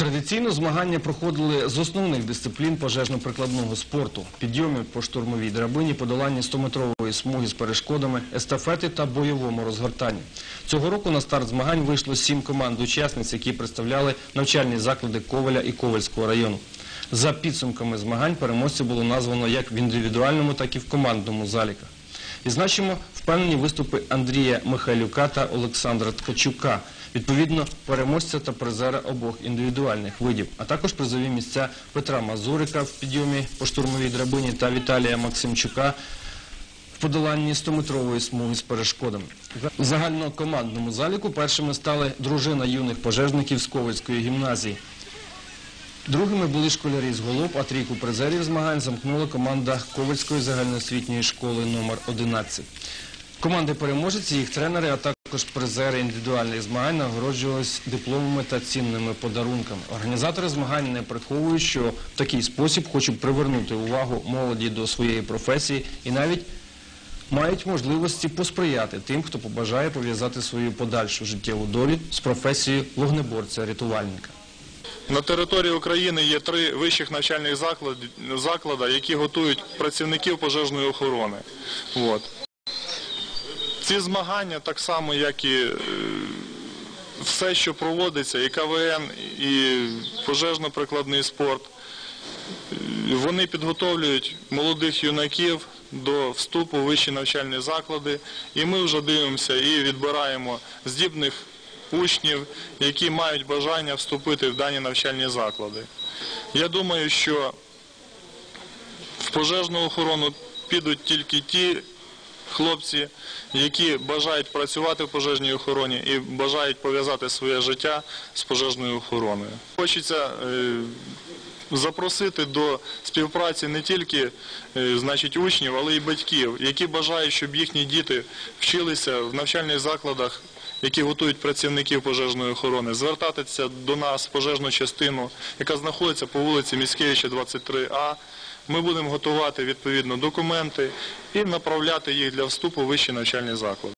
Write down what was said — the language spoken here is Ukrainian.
Традиційно змагання проходили з основних дисциплін пожежно-прикладного спорту: підйомів по штурмовій драбині, подолання 100-метрової смуги з перешкодами, естафети та бойовому розгортанні. Цього року на старт змагань вийшло сім команд учасниць, які представляли навчальні заклади Ковеля і Ковельського району. За підсумками змагань переможців було названо як в індивідуальному, так і в командному заліках. Відзначимо впевнені виступи Андрія Михайлюка та Олександра Ткачука, відповідно переможця та призера обох індивідуальних видів, а також призові місця Петра Мазурика в підйомі по штурмовій драбині та Віталія Максимчука в подоланні 100-метрової смуги з перешкодами. В загальнокомандному заліку першими стали дружина юних пожежників з Ковальської гімназії. Другими були школярі з Голоб, а трійку призерів змагань замкнула команда Ковальської загальноосвітньої школи номер 11. Команди переможеці, їх тренери, а також призери індивідуальних змагань нагороджувались дипломами та цінними подарунками. Організатори змагань не приховують, що в такий спосіб хочуть привернути увагу молоді до своєї професії і навіть мають можливості посприяти тим, хто побажає пов'язати свою подальшу життєву долю з професією вогнеборця-рятувальника. На території України є три вищих навчальних заклади, які готують працівників пожежної охорони. Ці змагання, так само, як і е, все, що проводиться, і КВН, і пожежно-прикладний спорт, е, вони підготовлюють молодих юнаків до вступу в вищі навчальні заклади, і ми вже дивимося і відбираємо здібних учнів, які мають бажання вступити в дані навчальні заклади. Я думаю, що в пожежну охорону підуть тільки ті хлопці, які бажають працювати в пожежній охороні і бажають пов'язати своє життя з пожежною охороною. Хочеться е, запросити до співпраці не тільки е, значить, учнів, але й батьків, які бажають, щоб їхні діти вчилися в навчальних закладах, які готують працівників пожежної охорони, звертатися до нас в пожежну частину, яка знаходиться по вулиці Міськевича, 23А. Ми будемо готувати відповідно документи і направляти їх для вступу в вищі навчальні заклади.